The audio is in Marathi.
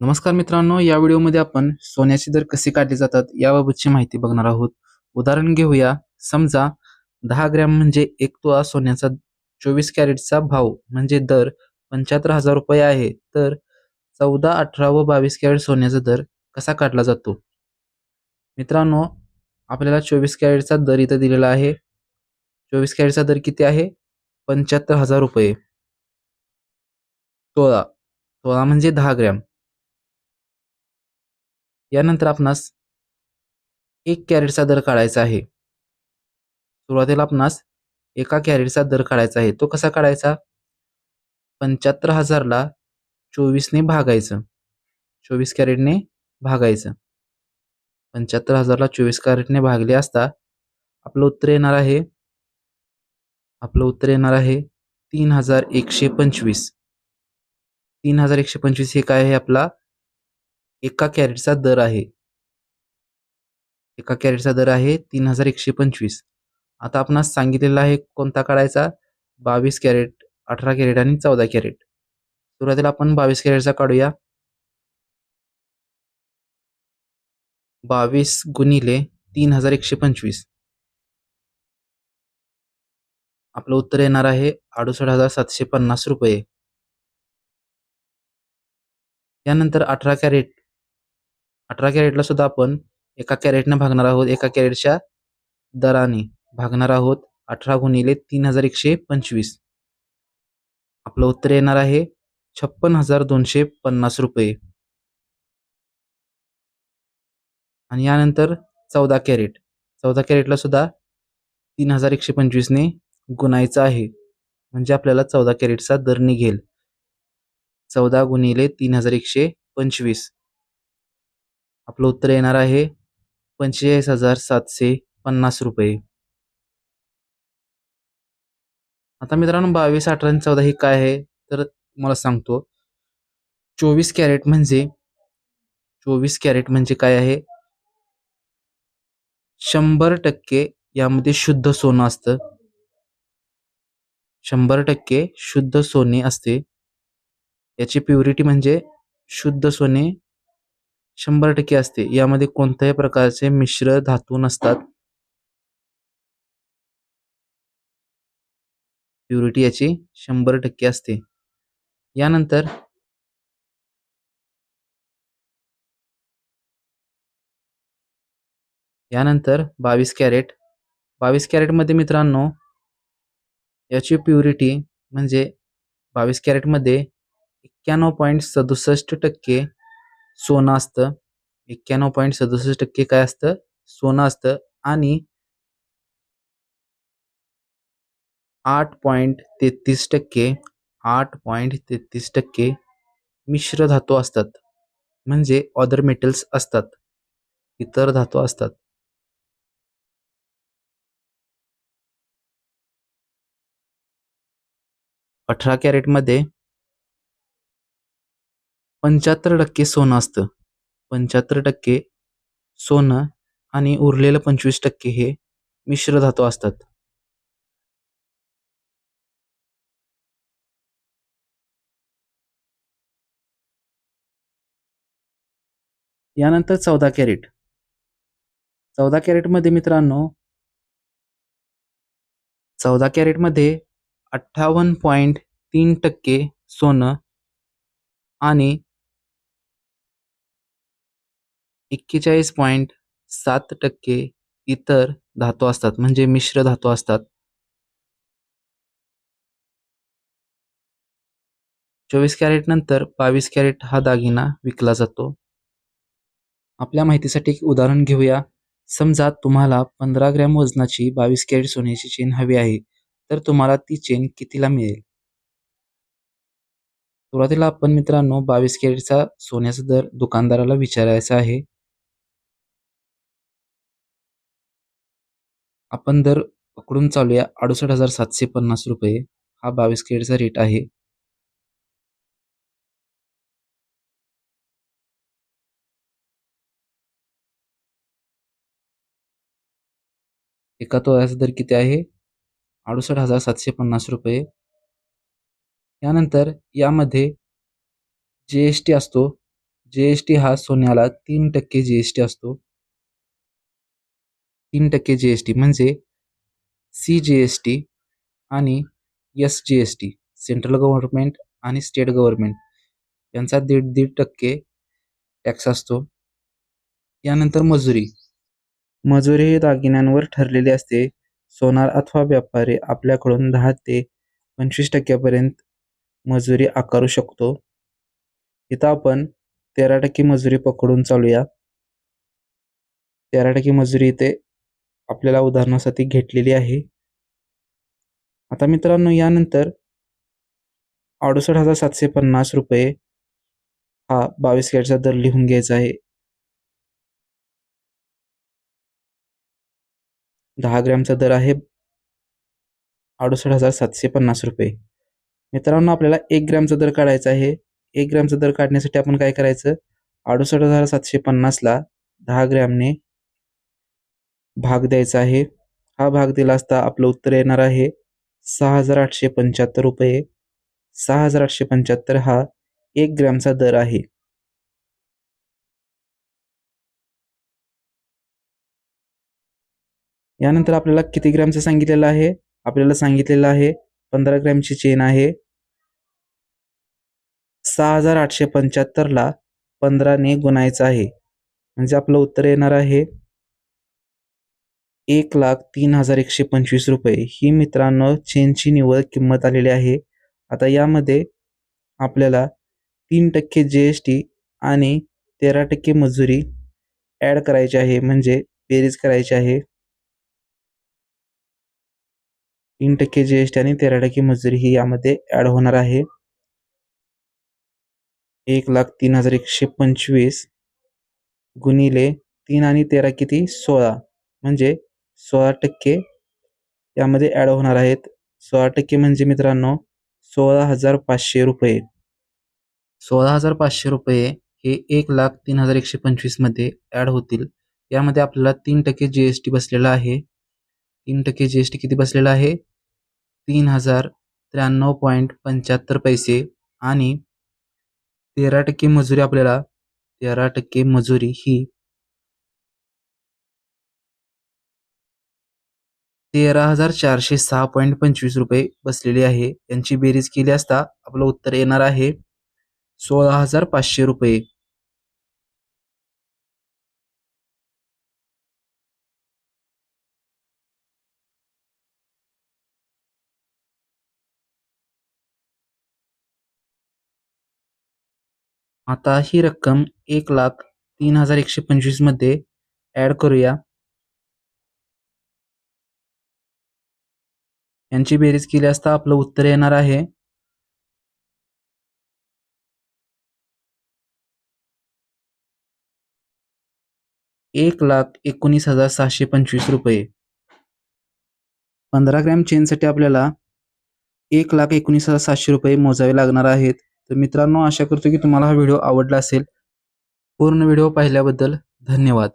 नमस्कार मित्रांनो या व्हिडिओमध्ये आपण सोन्याचे दर कसे काढले जातात याबाबतची माहिती बघणार आहोत. उदाहरण घेऊया. समजा दहा ग्रॅम म्हणजे एक तोळा सोन्याचा चोवीस कॅरेटचा भाव म्हणजे दर पंच्याहत्तर हजार रुपये आहे. तर चौदा अठरा व बावीस कॅरेट सोन्याचा दर कसा काढला जातो? मित्रांनो आपल्याला चोवीस कॅरेटचा दर इथं दिलेला आहे. चोवीस कॅरेटचा दर किती आहे? पंच्याहत्तर हजार रुपये. तोळा. तोळा म्हणजे दहा ग्रॅम. यानंतर आपणास एक कॅरेटचा दर काढायचा आहे. सुरुवातीला आपणास एका कॅरेटचा दर काढायचा आहे. तो कसा काढायचा? पंच्याहत्तर हजारला चोवीसने भागायचं. चोवीस कॅरेटने भागायचं. पंच्याहत्तर हजारला चोवीस कॅरेटने भागले असता आपलं उत्तर येणार आहे. आपलं उत्तर येणार आहे तीन हजार एकशे पंचवीस. तीन हजार एकशे पंचवीस हे काय आहे आपला? एका कॅरेटचा दर आहे. एका कॅरेटचा दर आहे तीन हजार एकशे पंचवीस. आता आपणास सांगितलेला आहे कोणता काढायचा? बावीस कॅरेट अठरा कॅरेट आणि चौदा कॅरेट. सुरुवातीला आपण बावीस कॅरेटचा काढूया. बावीस गुणिले तीन हजार एकशे पंचवीस. आपलं उत्तर येणार आहे अडुसष्ट हजार सातशे पन्नास रुपये. यानंतर अठरा कॅरेट अठरा कॅरेटला सुद्धा आपण एका कॅरेटनं भागणार आहोत एका कॅरेटच्या दराने भागणार आहोत अठरा गुणिले तीन हजार एकशे पंचवीस. आपलं उत्तर येणार आहे छप्पन हजार दोनशे पन्नास रुपये. आणि यानंतर चौदा कॅरेट. चौदा कॅरेटला सुद्धा तीन हजार एकशे पंचवीसने गुणायचं आहे. म्हणजे आपल्याला चौदा कॅरेटचा दर निघेल. चौदा गुणिले तीन हजार एकशे पंचवीस. आपलं उत्तर येणार आहे पंचेचाळीस हजार सातशे पन्नास रुपये. आता मित्रांनो बावीस अठरा आणि चौदा हे काय आहे? तर मला सांगतो. चोवीस कॅरेट म्हणजे चोवीस कॅरेट म्हणजे काय आहे? शंभर टक्के यामध्ये शुद्ध सोनं असतं. शंभर टक्के शुद्ध सोने असते. याची प्युरिटी म्हणजे शुद्ध सोने शंभर टक्के असते. यामध्ये कोणत्याही प्रकारचे मिश्र धातू नसतात. प्युरिटी याची शंभर टक्के असते. यानंतर यानंतर बावीस कॅरेट. बावीस कॅरेटमध्ये मित्रांनो याची प्युरिटी म्हणजे बावीस कॅरेटमध्ये एक्क्याण्णव पॉईंट सदुसष्ट टक्के सोनं असतं. एक्क्याण्णव पॉईंट सदुसष्ट टक्के काय असतं? सोनं असतं. आणि आठ पॉईंट तेहतीस टक्के आठ पॉईंट तेहतीस टक्के मिश्र धातू असतात. म्हणजे ऑदर मेटल्स असतात. इतर धातू असतात. अठरा कॅरेटमध्ये पंच्याहत्तर टक्के सोनं असतं. पंच्याहत्तर टक्के सोनं आणि उरलेलं पंचवीस टक्के हे मिश्र धातू असतात. यानंतर चौदा कॅरेट. चौदा कॅरेटमध्ये मित्रांनो चौदा कॅरेटमध्ये अठ्ठावन्न पॉईंट तीन टक्के सोनं आणि एक्केचाळीस पॉईंट सात टक्के इतर धातू असतात म्हणजे मिश्र धातू असतात. चोवीस कॅरेट नंतर बावीस कॅरेट हा दागिना विकला जातो. आपल्या माहितीसाठी एक उदाहरण घेऊया. समजा तुम्हाला पंधरा ग्रॅम वजनाची बावीस कॅरेट सोन्याची चेन हवी आहे तर तुम्हाला ती चेन कितीला मिळेल? सुरुवातीला आपण मित्रांनो बावीस कॅरेटचा सोन्याचा दर दुकानदाराला विचारायचा आहे. आपण दर पकडून चालूया अडुसष्ट हजार सातशे पन्नास रुपये. हा बावीस केडचा रेट आहे. एका तोळ्याचा दर किती आहे? अडुसष्ट हजार सातशे पन्नास रुपये. यानंतर यामध्ये जी एस टी असतो. जीएसटी हा सोन्याला तीन टक्के जीएसटी असतो. तीन टक्के जीएसटी म्हणजे सी जी एस टी आणि एस टी सेंट्रल गव्हर्नमेंट आणि स्टेट गव्हर्नमेंट यांचा दीड दीड टक्के टॅक्स असतो. यानंतर मजुरी. मजुरी हे दागिन्यांवर ठरलेले असते. सोनार अथवा व्यापारी आपल्याकडून दहा ते पंचवीस टक्क्यापर्यंत मजुरी आकारू शकतो. इथं आपण तेरा टक्के मजुरी पकडून चालूया. तेरा टक्के मजुरी इथे आपल्याला उदाहरणासाठी घेतलेली आहे. आता मित्रांनो यानंतर अडुसष्ट हजार सातशे पन्नास रुपये हा बावीस कॅटचा दर लिहून घ्यायचा आहे. दहा ग्रॅमचा दर आहे अडुसष्ट हजार सातशे पन्नास रुपये. मित्रांनो आपल्याला एक ग्रॅमचा दर काढायचा आहे. एक ग्रॅमचा दर काढण्यासाठी आपण काय करायचं? अडुसष्ट हजार सातशे पन्नासला दहा ग्रॅमने भाग द्यायचा आहे. हा भाग दिला असता आपलं उत्तर येणार आहे. सहा हजार आठशे पंच्याहत्तर रुपये. सहा हजार आठशे पंच्याहत्तर हा एक ग्रॅमचा दर आहे. यानंतर आपल्याला किती ग्रॅमचं सांगितलेलं आहे? आपल्याला सांगितलेलं आहे पंधरा ग्रॅमची चेन आहे. सहा हजार आठशे पंच्याहत्तरला पंधराने गुणायचं आहे. म्हणजे आपलं उत्तर येणार आहे. एक लाख तीन हजार एकशे पंचवीस रुपये. ही मित्रांनो चेनची निवड किंमत आलेली आहे. आता यामध्ये आपल्याला तीन टक्के जी एस टी आणि तेरा टक्के मजुरी ॲड करायची आहे. म्हणजे बेरीज करायची आहे. तीन टक्के जी एस टी आणि तेरा टक्के मजुरी ही यामध्ये ॲड होणार आहे. एक लाख तीन हजार एकशे पंचवीस गुणिले तीन आणि तेरा किती? सोळा. म्हणजे सोळा टक्के यामध्ये ॲड होणार आहेत. सोळा टक्के म्हणजे मित्रांनो सोळा हजार पाचशे रुपये. सोळा हजार पाचशे रुपये हे एक लाख तीन हजार एकशे पंचवीसमध्ये ॲड होतील. यामध्ये आपल्याला तीन टक्के जी एस टी बसलेला आहे. तीन टक्के जी एस टी किती बसलेला आहे? तीन हजार त्र्याण्णव पॉईंट पंच्याहत्तर पैसे आणि तेरा टक्के मजुरी आपल्याला तेरा टक्के मजुरी ही तेरा हजार चारशे सहा पॉईंट पंचवीस रुपये बसलेली आहे. यांची बेरीज केली असता आपलं उत्तर येणार आहे सोळा हजार पाचशे रुपये. आता ही रक्कम एक लाख तीन हजार एकशे पंचवीसमध्ये ऍड करूया. यांची बेरीज केली असता आपलं उत्तर येणार आहे. एक लाख एकोणीस हजार सहाशे पंचवीस रुपये. पंधरा ग्रॅम चेनसाठी आपल्याला एक लाख एकोणीस हजार सातशे रुपये मोजावे लागणार आहेत. तर मित्रांनो आशा करतो की तुम्हाला हा व्हिडिओ आवडला असेल. पूर्ण व्हिडिओ पाहिल्याबद्दल धन्यवाद.